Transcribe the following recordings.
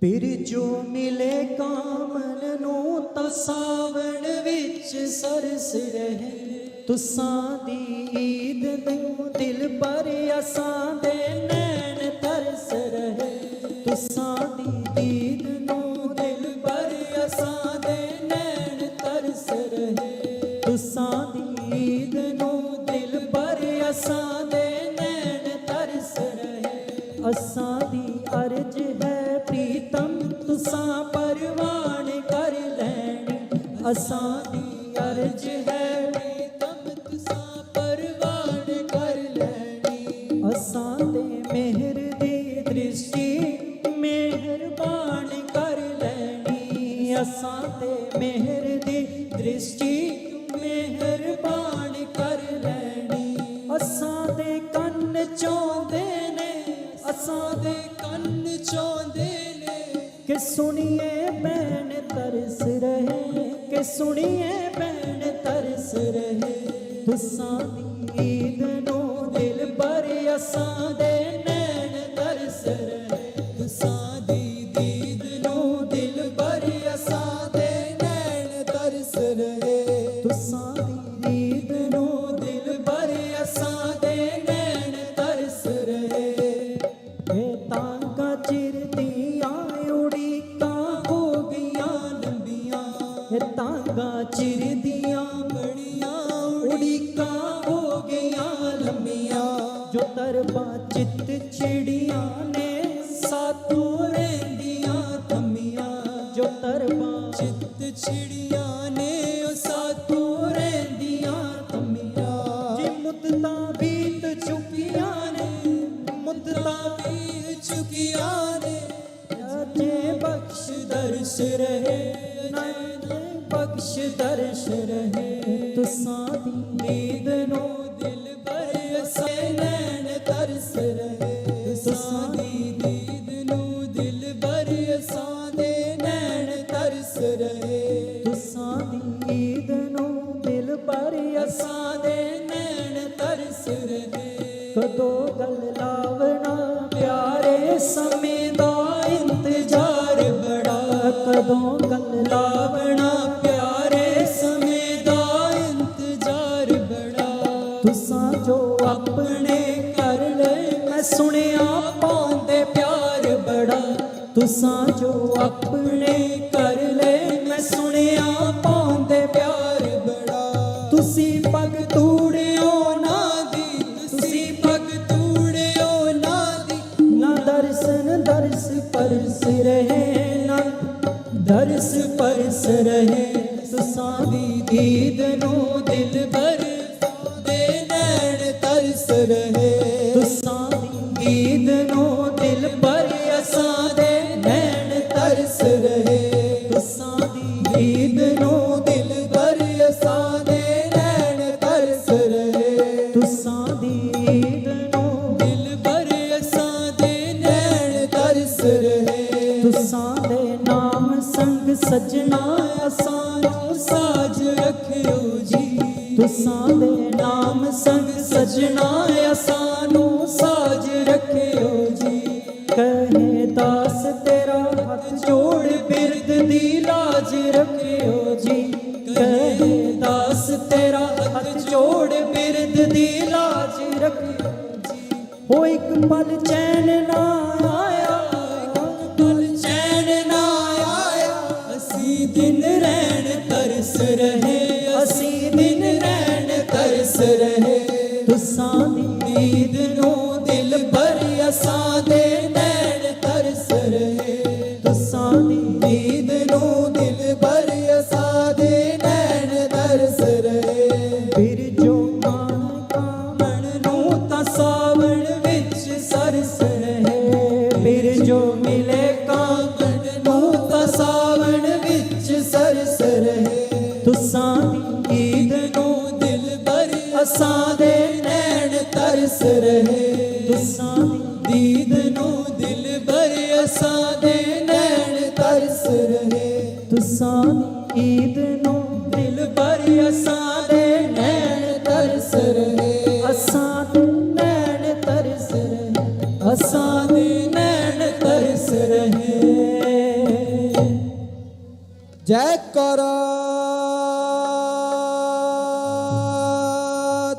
ਫਿਰ ਜੋ ਮਿਲੇ ਕਾਮਨ ਨੂੰ ਤਸਾਵਣ ਵਿੱਚ ਸਰਸ ਰਹੇ ਤੁਸਾਂ ਦੀ ਈਦ ਨੂੰ ਦਿਲ ਪਰ ਅਸਾਂ ਦੇ ਨੈਣ ਤਰਸ ਰਹੇ ਤੁਸਾਂ ਦੀ ਈਦ ਨੂੰ ਦਿਲ ਪਰ ਅਸਾਂ ਦੇ ਨੈਣ ਤਰਸ ਰਹੇ ਤੁਸਾਂ ਦੀ ਈਦ ਨੂੰ ਦਿਲ ਪਰ ਅਸਾਂ ਦੇ असां जी अर्ज़ ਦਸਾਂ ਦੀ ਨੀਂਦ ਨੂੰ ਦਿਲ ਪਰ ਅਸਾਂ ਦੇ ਆ ਪਾਉਂਦੇ ਪਿਆਰ ਬੜਾ। ਤੁਸਾਂ ਜੋ ਆਪਣੇ ਕਰ ਲੈ ਮੈਂ ਸੁਣਿਆ ਪਾਉਂਦੇ ਪਿਆਰ ਬੜਾ। ਤੁਸੀਂ ਪਗ ਤੂੜਿਓ ਦੀ, ਤੁਸੀਂ ਪਗ ਤੂੜਿਓ ਦੀ। ਨਾ ਦਰਸ਼ਨ ਦਰਸ ਪਰਸ ਰਹੇ ਨਾ, ਦਰਸ ਪਰਸ ਰਹੇ। ਤੁਸਾਂ ਦੀ ਦੀਦ ਨੂੰ ਦਿਲ ਬਰ ਤੁਸਾਂ ਦੇ ਸਾਜ ਰੱਖਿਓ ਜੀ। ਤੁਸਾਂ ਨਾਮ ਸੰਗ ਸਜਣਾ ਅਸਾਂ ਸਾਜ ਰੱਖਿਓ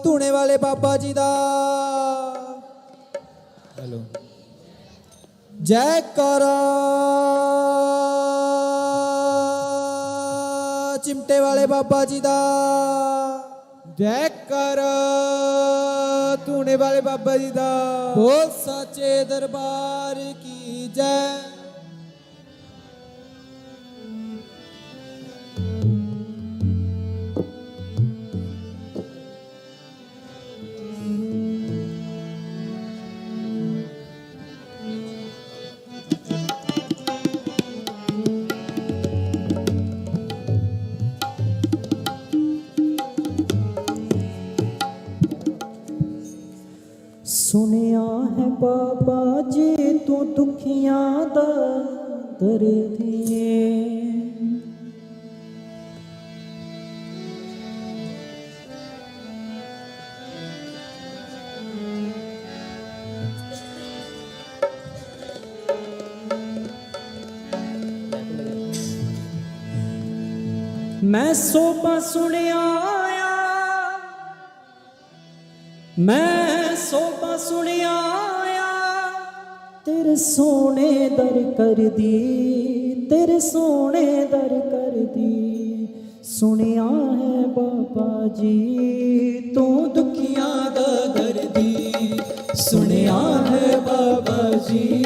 ਧੂਣੇ ਵਾਲੇ ਬਾਬਾ ਜੀ ਦਾ। ਹੈਲੋ। ਜੈ ਕਰ ਚਿਮਟੇ ਵਾਲੇ ਬਾਬਾ ਜੀ ਦਾ। ਜੈ ਕਰ ਧੂਣੇ ਵਾਲੇ ਬਾਬਾ ਜੀ ਦਾ। ਬੋਲ ਸਾਚੇ ਦਰਬਾਰ ਕੀ ਜੈ। ਸੁਣਿਆ ਹੈ ਬਾਬਾ ਜੀ ਤੂੰ ਦੁਖੀਆਂ ਦਾ ਦਰਦੀਏ ਮੈਂ ਸੋਪਾ ਸੁਣਿਆ ਆ ਮੈਂ ਸੁਣਿਆ ਆ। ਤੇਰੇ ਸੋਹਣੇ ਦਰ ਕਰਦੀ, ਤੇਰੇ ਸੋਹਣੇ ਦਰ ਕਰਦੀ। ਸੁਣਿਆ ਹੈ ਬਾਬਾ ਜੀ, ਤੂੰ ਦੁਖੀਆਂ ਦਾ ਦਰਦੀ। ਸੁਣਿਆ ਹੈ ਬਾਬਾ ਜੀ।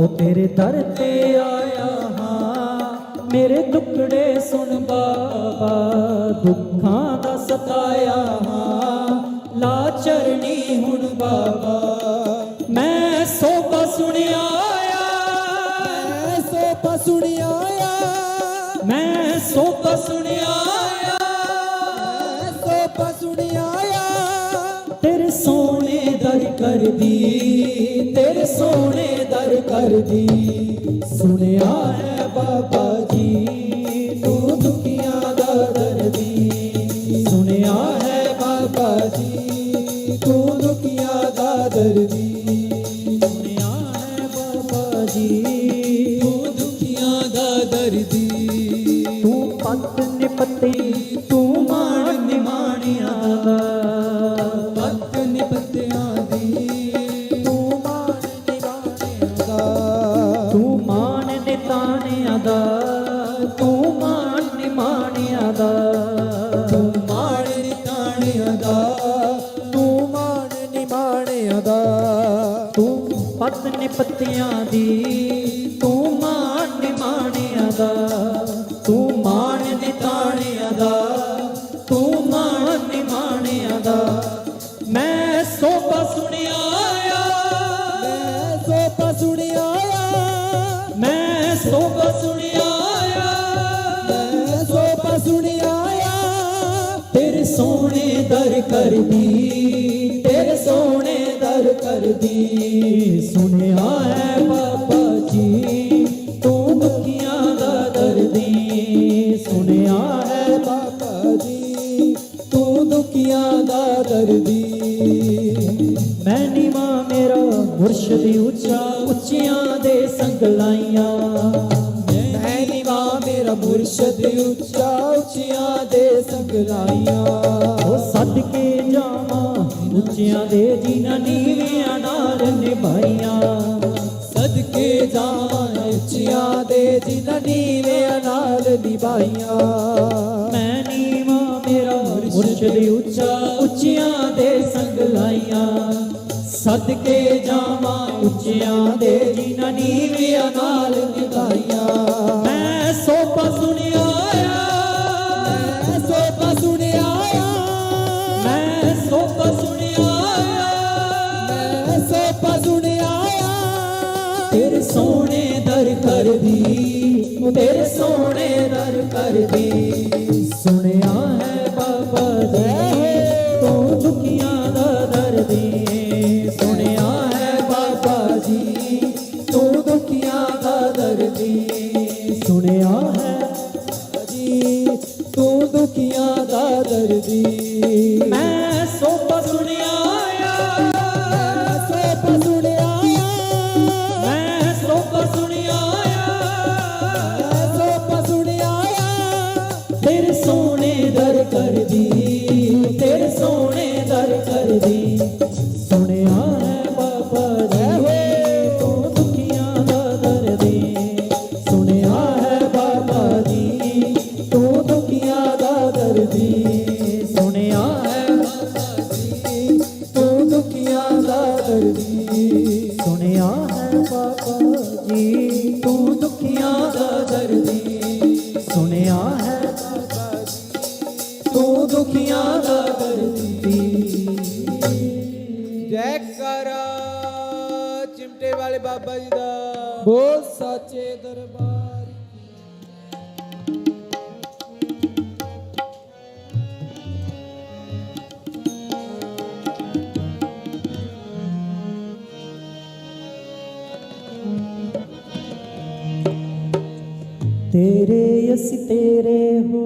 ਉਹ ਤੇਰੇ ਦਰ ਤੇ ਆਇਆ ਹਾਂ। ਮੇਰੇ ਟੁਕੜੇ ਸੁਣ ਬਾਬਾ, ਦੁੱਖਾਂ ਦਾ ਸਤਾਇਆ ਹਾਂ। ਲਾ ਚਰਣੀ ਹੁਣ ਬਾਬਾ, ਮੈਂ ਸੋਭਾ ਸੁਣਿਆ ਕਰਦੀ ਤੇਰੇ ਸੋਹਣੇ ਦਰ ਕਰਦੀ ਸੁਣਿਆ ਹੈ ਬਾਬਾ ਜੀ ਤੂੰ ਦੁਖੀਆਂ ਦਾ ਦਰਦੀ ਸੁਣਿਆ ਹੈ ਬਾਬਾ ਜੀ ਤੂੰ ਦੁਖੀਆਂ ਦਾ ਦਰਦੀ ਸੁਣਿਆ ਹੈ ਬਾਬਾ ਜੀ ਤੂੰ ਦੁਖੀਆਂ ਦਾ ਦਰਦੀ ਤੂੰ ਪੱਤਿਆਂ ਦੀ, ਤੂੰ ਮਾਣ ਨਿਮਾਣਿਆਂ ਦਾ, ਤੂੰ ਮਾਣ ਨਿਤਾਣਿਆਂ ਦਾ, ਤੂੰ ਮਾਣ ਨਿਮਾਣਿਆਂ ਦਾ। ਮੈਂ ਸੋਭਾ ਸੁਣਿਆ ਆ। ਮੈਂ ਸੋਪਾ ਸੁਣਿਆ ਆ। ਮੈਂ ਸੋਭਾ ਸੁਣਿਆ ਆ। ਮੈਂ ਸੋਪਾ ਸੁਣਿਆ ਆ। ਤੇਰੇ ਸੋਹਣੇ ਦਰ ਕਰਦੀ कर दी। सुने है बाबा जी तू बखिया का दर्दी। सुने है बाबा जी तू दुखिया का दर दर्दी। मैनी माँ मेरा मुर्शद उच्चा, उच्चिया दे संग लाइया। मुर्शद उच्चा उचिया दे संगलाइया ओ सद के जावा उचिया दे ਮੁਰਸ਼ਦ ਉੱਚਾ ਉੱਚੀਆਂ ਦੇ ਸੰਗ ਲਾਈਆਂ। ਸਦਕੇ ਜਾਵਾਂ ਉੱਚੀਆਂ ਦੇ ਜਿਨ੍ਹਾਂ ਨੀਵਿਆਂ ਨਾਲ ਜੈ ਚਿਮਟੇ ਵਾਲੇ ਬਾਬਾ ਜੀ ਦਾ। ਬੋਲ ਸਾਚੇ ਦਰਬਾਰ ਤੇਰੇ ਅਸੀਂ ਤੇਰੇ ਹੋ,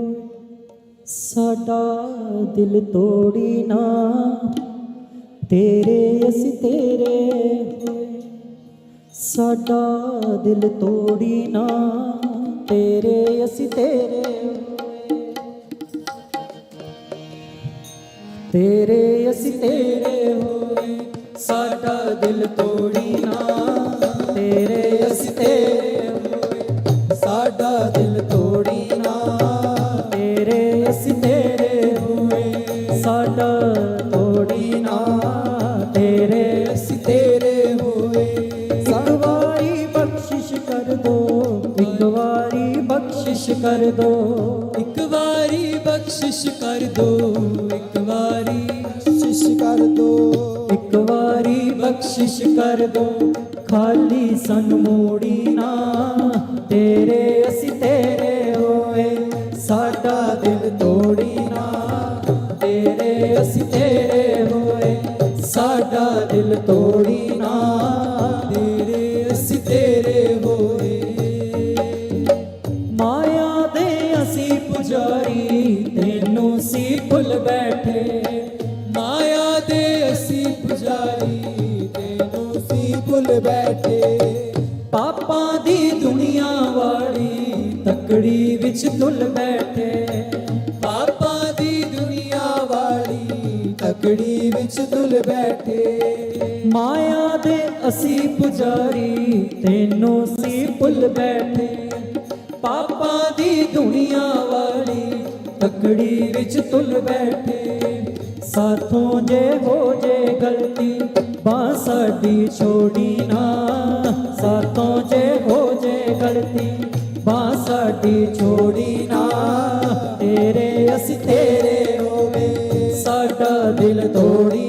ਸਾਡਾ ਦਿਲ ਤੋੜੀ ਨਾ। ਤੇਰੇ, ਅਸੀਂ ਤੇਰੇ। ਹੋਏ ਸਾਡਾ ਦਿਲ ਤੋੜੀ ਨਾ। ਤੇਰੇ, ਅਸੀਂ ਤੇਰੇ। ਹੋਏ ਤੇਰੇ, ਅਸੀਂ ਤੇਰੇ। ਹੋਏ ਸਾਡਾ ਦਿਲ ਤੋੜੀ ਨਾ। ਤੇਰੇ, ਅਸੀਂ ਤੇਰੇ। ਕਰ ਦੋ। ਇੱਕ ਵਾਰੀ ਬਖਸ਼ਿਸ਼ ਕਰ ਦੋ। ਇੱਕ ਵਾਰੀ ਸ਼ਿਸ਼ ਕਰ ਦੋ। ਇੱਕ ਵਾਰੀ ਬਖਸ਼ਿਸ਼ ਕਰ ਦੋ। ਖਾਲੀ ਸਾਨੂੰ ਮੋੜੀ ਨਾ। ਤੇਰੇ ਅਸੀਂ ਤੇਰੇ ਹੋਏ। ਸਾਡਾ ਦਿਲ ਤੋੜੀ ਨਾ। ਤੇਰੇ ਅਸੀਂ ਤੇਰੇ ਹੋਏ। ਸਾਡਾ ਦਿਲ ਤੋੜੀ ਨਾ। ਅਸੀਂ ਪੁਜਾਰੀ, ਤੈਨੂੰ ਸੀ ਭੁੱਲ ਬੈਠੇ ਪਾਪਾਂ ਦੀ ਦੁਨੀਆ ਵਾਲੀ ਤਕੜੀ ਵਿੱਚ ਤੁਲ ਬੈਠੇ ਸਾਥੋਂ ਜੇ ਹੋ ਜੇ ਗਲਤੀ ਬਾਂਹ ਸਾਡੀ ਛੋੜੀ ਨਾ। ਸਾਥੋਂ ਜੇ ਹੋ ਜੇ ਗਲਤੀ ਬਾਂਹ ਸਾਡੀ ਛੋੜੀ ਨਾ। ਤੇਰੇ ਅਸੀਂ ਤੇਰੇ ਹੋਵੇ, ਸਾਡਾ ਦਿਲ ਤੋੜੀ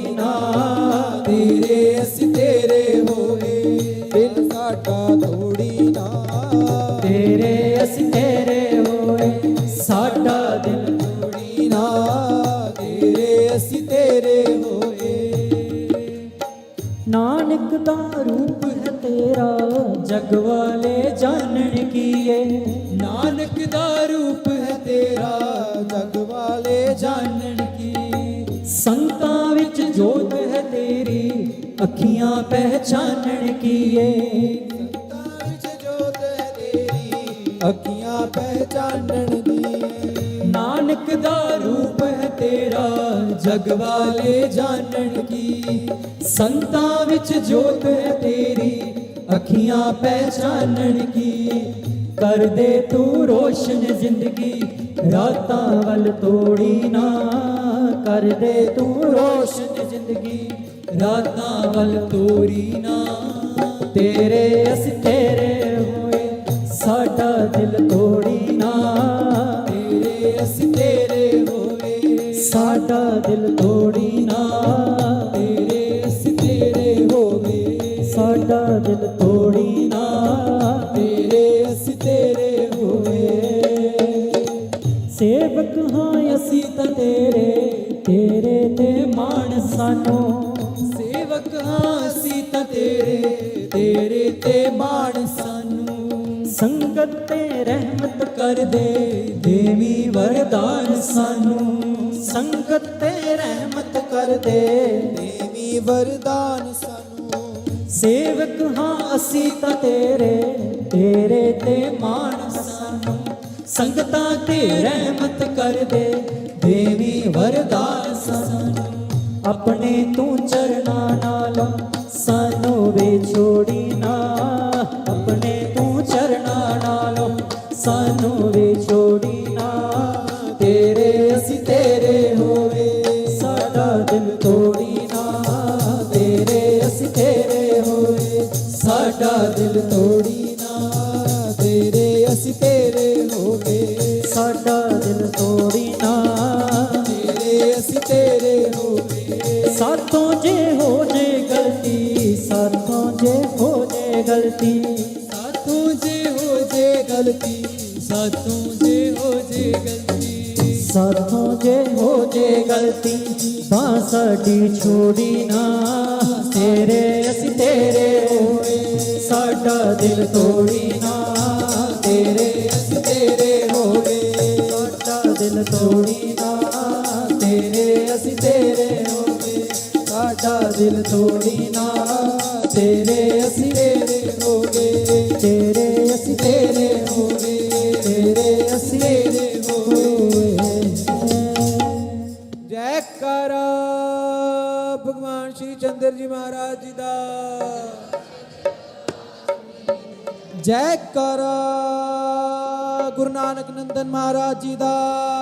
ਜਗ ਵਾਲੇ ਜਾਣਨ ਕੀਏ। ਨਾਨਕ ਦਾ ਰੂਪ ਹੈ ਤੇਰਾ, ਜਗ ਵਾਲੇ ਜਾਣਨ ਕੀ ਸੰਤਾਂ ਅੱਖੀਆਂ ਪਹਿਚਾਨਣ ਕੀਏ। ਸੰਤਾਂ ਵਿੱਚ ਜੋਤ ਹੈ ਤੇਰੀ, ਅੱਖੀਆਂ ਪਹਿਚਾਨਣ ਦੀ ਨਾਨਕ ਦਾ ਰੂਪ ਹੈ ਤੇਰਾ, ਜਗ ਵਾਲੇ ਜਾਣਨ ਕੀ ਸੰਤਾਂ ਵਿੱਚ ਜੋਤ ਹੈ ਤੇਰੀ ਅੱਖੀਆਂ ਪਹਿਚਾਨਣ ਕੀ? ਕਰ ਤੂੰ ਰੋਸ਼ਨ ਜ਼ਿੰਦਗੀ, ਰਾਤਾਂ ਵੱਲ ਤੋੜੀ ਨਾ। ਕਰ ਤੂੰ ਰੋਸ਼ਨ ਜ਼ਿੰਦਗੀ, ਰਾਤਾਂ ਵੱਲ ਤੋੜੀ ਨਾ। ਤੇਰੇ ਅਸੀਂ ਤੇਰੇ ਹੋਏ, ਸਾਡਾ ਦਿਲ ਤੋੜੀ ਨਾ। ਤੇਰੇ ਅਸੀਂ ਤੇਰੇ ਹੋਏ, ਸਾਡਾ ਦਿਲ ਤੋੜੀ ਨਾ। ਹਾਂ ਤੇਰੇ ਤੇਰੇ ਤੇ ਮਾਣ ਸਾਨੂੰ। ਸੇਵਕ ਹਾਂ ਅਸੀਂ ਤੇਰੇ ਤੇਰੇ ਤੇ ਮਾਣ ਸਾਨੂੰ। ਸੰਗਤ ਤੇ ਰਹਿਮਤ ਕਰ ਦੇ, ਦੇਵੀ ਵਰਦਾਨ ਸਾਨੂੰ। ਸੰਗਤ ਤੇ ਰਹਿਮਤ ਕਰ ਦੇ, ਦੇਵੀ ਵਰਦਾਨ ਸਾਨੂੰ। ਸੇਵਕ ਹਾਂ ਅਸੀਂ ਤਾਂ ਤੇਰੇ ਤੇਰੇ ਤੇ ਮਾਣ ਸਾਨੂੰ। ਸੰਗਤਾਂ ਤੇ ਰਹਿਮਤ ਕਰ ਦੇ ਦੇਵੀ ਵਰਦਾਨ ਸਾਨੂੰ ਆਪਣੇ ਤੂੰ ਚਰਨਾਂ ਨਾਲ ਸਾਨੂੰ ਵੇ ਛੋੜੀ ਨਾ। ਆਪਣੇ ਤੂੰ ਚਰਨਾਂ ਨਾਲ ਸਾਨੂੰ ਵੇ ਛੋੜੀ ਨਾ। ਤੇਰੇ ਅਸੀਂ ਤੇਰੇ ਹੋਵੇ, ਸਾਡਾ ਦਿਲ ਤੋੜੀ ਨਾ। ਤੇਰੇ ਅਸੀਂ ਤੇਰੇ ਹੋਏ ਸਾਡਾ ਦਿਲ ਤੋੜੀ ਗਲਤੀ ਸਾਥੋਂ ਜੇ ਹੋ ਜੇ ਗਲਤੀ। ਸਾਥੋਂ ਜੇ ਹੋ ਜੇ ਗਲਤੀ, ਤਾਂ ਸਾਡੀ ਛੋੜੀ ਨਾ ਤੇਰੇ, ਅਸੀਂ ਤੇਰੇ ਹੋਏ। ਸਾਡਾ ਦਿਲ ਤੋੜੀ ਨਾ ਤੇਰੇ, ਅਸੀਂ ਤੇਰੇ ਹੋਏ। ਸਾਡਾ ਦਿਲ ਤੋੜੀ ਨਾ ਤੇਰੇ, ਅਸੀਂ ਤੇਰੇ ਹੋਏ। ਸਾਡਾ ਦਿਲ ਤੋੜੀ ਨਾ ਤੇਰੇ, ਅਸੀਂ ਜੈ ਕਰ ਗੁਰੂ ਨਾਨਕ ਨੰਦਨ ਮਹਾਰਾਜ ਜੀ ਦਾ।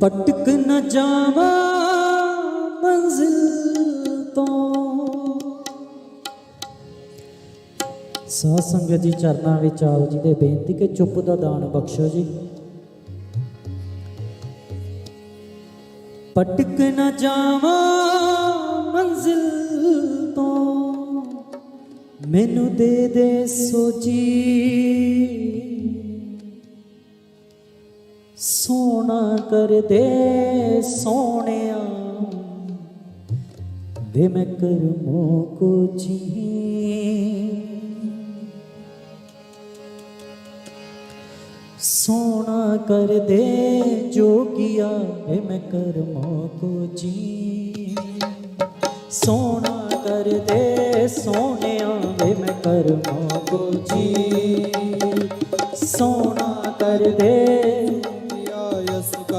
ਪਟਕ ਨਾ ਜਾਵਾਂ ਮੰਜ਼ਿਲ ਤੋਂ ਸਾਧ ਸੰਗਤ ਜੀ ਚਰਨਾਂ ਵਿੱਚ ਆਓ ਜੀ ਦੇ ਬੇਨਤੀ ਕਿ ਚੁੱਪ ਦਾ ਦਾਨ ਬਖਸ਼ੋ ਜੀ ਪਟਕ ਨਾ ਜਾਵਾਂ ਮੰਜ਼ਿਲ ਤੋਂ ਮੈਨੂੰ ਦੇ ਦੇ ਸੋਚੀ ਕਰ ਦੇ ਸੋਹਣਿਆ। ਵੇ ਮੈਂ ਕਰਮੋ ਕੋ ਜੀ ਸੋਨਾ ਕਰ ਦੇ ਜੋਗਿਆ, ਵੇ ਮੈਂ ਕਰਮੋ ਕੋ ਜੀ ਸੋਨਾ ਕਰ ਦੇ ਸੋਹਣਿਆ, ਵੇ ਮੈਂ ਕਰਮੋ ਕੋ ਜੀ ਸੋਨਾ ਕਰ ਦੇ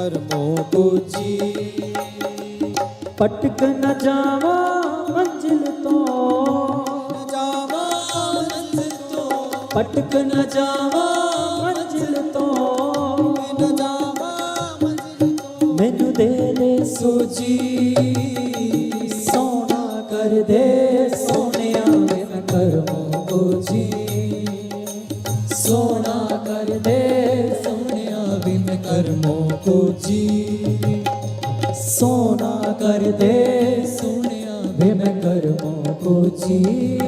ਕਰਮੋ ਪੂਜੀ ਪਟਕ ਨ ਜਾਵਾਂ ਮੰਜ਼ਿਲ ਤੋਂ। ਜਾਵਾ ਆਨੰਦ ਤੋਂ ਪਟਕ ਨ ਜਾਵਾਂ ਮੰਜ਼ਿਲ ਤੋਂ। ਨ ਜਾਵਾ ਮੰਜ਼ਿਲ ਤੋਂ ਮੈਨੂੰ ਦੇ ਦੇ ਸੋਜੀ। ਸੋਨਾ ਕਰ ਦੇ ਸੋਹਣਿਆ ਵੇ ਕਰਮੋ ਕੋਜੀ ਸੋਨਾ ਕਰ ਦੇ ਸੋਹਣਿਆ ਵੀ ਮੈਂ ਕਰਮੋ ਕੋਜੀ ਸੋਹਣਾ ਕਰਦੇ ਸੋਹਣਿਆ ਵੇ ਮੈਂ ਕਰਮੋਂ ਕੋਚੀ।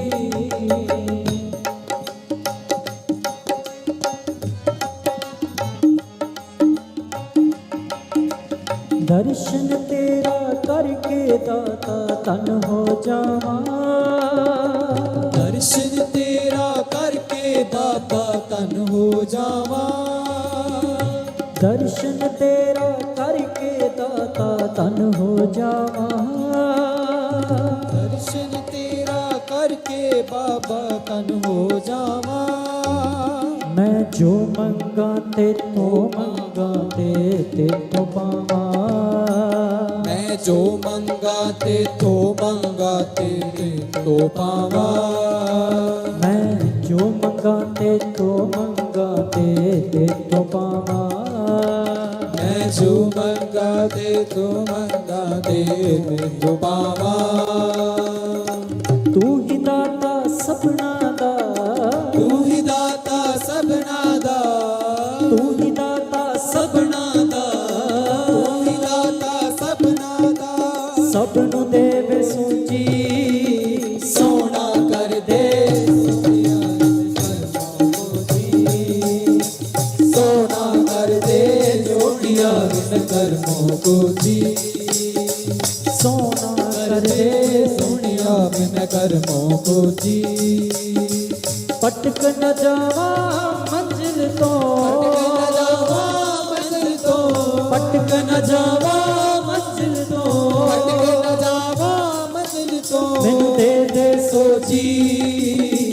ਦਰਸ਼ਨ ਤੇਰਾ ਕਰਕੇ ਦਾਤਾ ਤਨ ਹੋ ਜਾਵਾਂ। ਦਰਸ਼ਨ ਤੇਰਾ ਕਰਕੇ ਦਾਤਾ ਤਨ ਹੋ ਜਾਵਾਂ। ਦਰਸ਼ਨ ਤੇਰਾ ਕਰਕੇ ਦਾਤਾ ਤਨ ਹੋ ਜਾਵਾਂ ਦਰਸ਼ਨ ਤੇਰਾ ਕਰਕੇ ਬਾਬਾ ਤਨ ਹੋ ਜਾਵਾਂ ਮੈਂ ਜੋ ਮੰਗਾ ਤੇ ਤੋ ਮੰਗਾ ਤੇ ਤੇ ਤੋ ਪਾਵਾਂ ਮੈਂ ਜੋ ਮੰਗਾ ਤੇ ਤੋ ਮੰਗਾ ਤੇ ਤੋ ਪਾਵਾਂ ਮੈਂ ਜੋ ਮੰਗਾ ਤੇ ਤੋ ਮੰਗਾ ਤੇ ਤੇ ਤੋ ਪਾਵਾਂ ਮੈਂ ਜੋ ਮੰਗਾ ਤੇ ਤੋ ਮੰਗਾ ਤੇ ਤੋ ਪਾਵਾਂ ਕਰਮੋ ਕੋ ਜੀ ਸੋਹਣਾ ਬਿਨ ਕਰਮੋ ਕੋ ਜੀ ਪਟਕ ਨ ਜਾਵਾ ਮੰਜ਼ਿਲ ਤੋਂ। ਮੰਜ਼ਿਲ ਪਟਕ ਨ ਜਾਵਾ ਮੰਜ਼ਿਲ ਤੋਂ। ਭਟਕ ਨ ਜਾਵਾ ਮੰਜ਼ਿਲ ਤੋਂ ਮੈਨੂੰ ਦੇ ਦੇ ਸੋਜੀ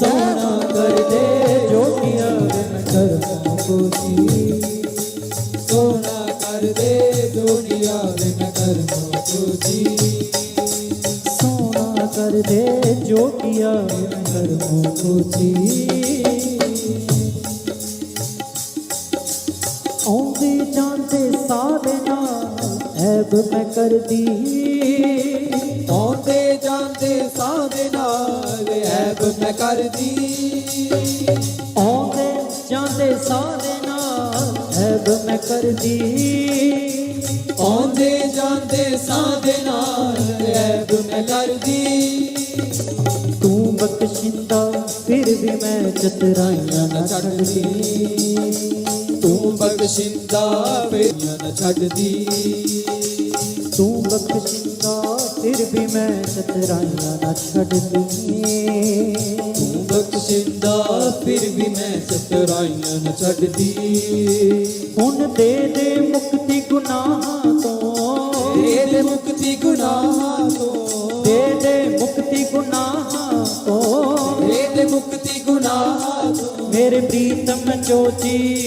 ਸੋਹਣਾ ਕਰ ਦੇ ਬਿਨ ਕਰਮੋਂ ਕੋਜੀ ਕਰਦੇ ਜੋੜੀਆਂ ਬਿਨ ਕਰਮੋ ਕੋ ਜੀ ਸੋਹਣਾ ਕਰ ਦੇ ਜੋਗੀਆਂ ਬਿਨ ਕਰਮੋਂ ਆਉਂਦੇ ਜਾਂਦੇ ਸਾਰੇ ਨਾਲ ਐਬ ਮੈਂ ਕਰਦੀ। ਆਉਂਦੇ ਜਾਂਦੇ ਸਾਦੇ ਨਾਲ ਐਬ ਮੈਂ ਕਰਦੀ। ਆਉਂਦੇ ਜਾਂਦੇ ਸਾਰੇ ਐਬ ਮੈਂ ਕਰਦੀ। ਆਉਂਦੇ ਜਾਂਦੇ ਸਾਦੇ ਨਾਲ ਐਬ ਮੈਂ ਕਰਦੀ। ਤੂੰ ਬਖਸ਼ਿੰਦਾ ਫਿਰ ਵੀ ਮੈਂ ਚਤਰਾਈਆਂ ਨਾ ਛੱਡਦੀ। ਤੂੰ ਬਖਸ਼ਿੰਦਾ ਬੇਈਆਂ ਨ ਛੱਡਦੀ। ਤੂੰ ਬਖਸ਼ਿੰਦਾ ਫਿਰ ਵੀ ਮੈਂ ਚਤਰਾਈਆਂ ਨਾ ਛੱਡਦੀ। ਤੂੰ ਬਖਸ਼ਿੰਦਾ ਫਿਰ ਵੀ ਮੈਂ ਚਤਰਾਈਆਂ ਨ ਛੱਡਦੀ। ਹੁਣ ਦੇ ਦੇ ਮੁਕਤੀ ਗੁਨਾਹਾਂ 的。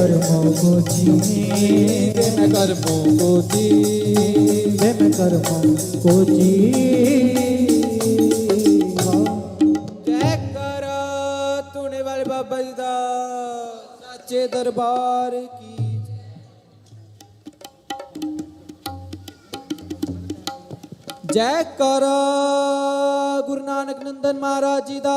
ਵੇ ਮੈਂ ਕਰਮੋ ਕੋਜੀ ਵੇ ਮੈਂ ਕਰਮੋ ਕੋਜੀ ਵੇ ਮੈਂ ਕਰਮੋ ਜੈ ਕਰਾ ਤੂਨੇ ਵਾਲੇ ਬਾਬਾ ਜੀ ਦਾ ਸੱਚੇ ਦਰਬਾਰ ਕੀ ਜੈ ਕਰ ਗੁਰੂ ਨਾਨਕ ਨੰਦਨ ਮਹਾਰਾਜ ਜੀ ਦਾ।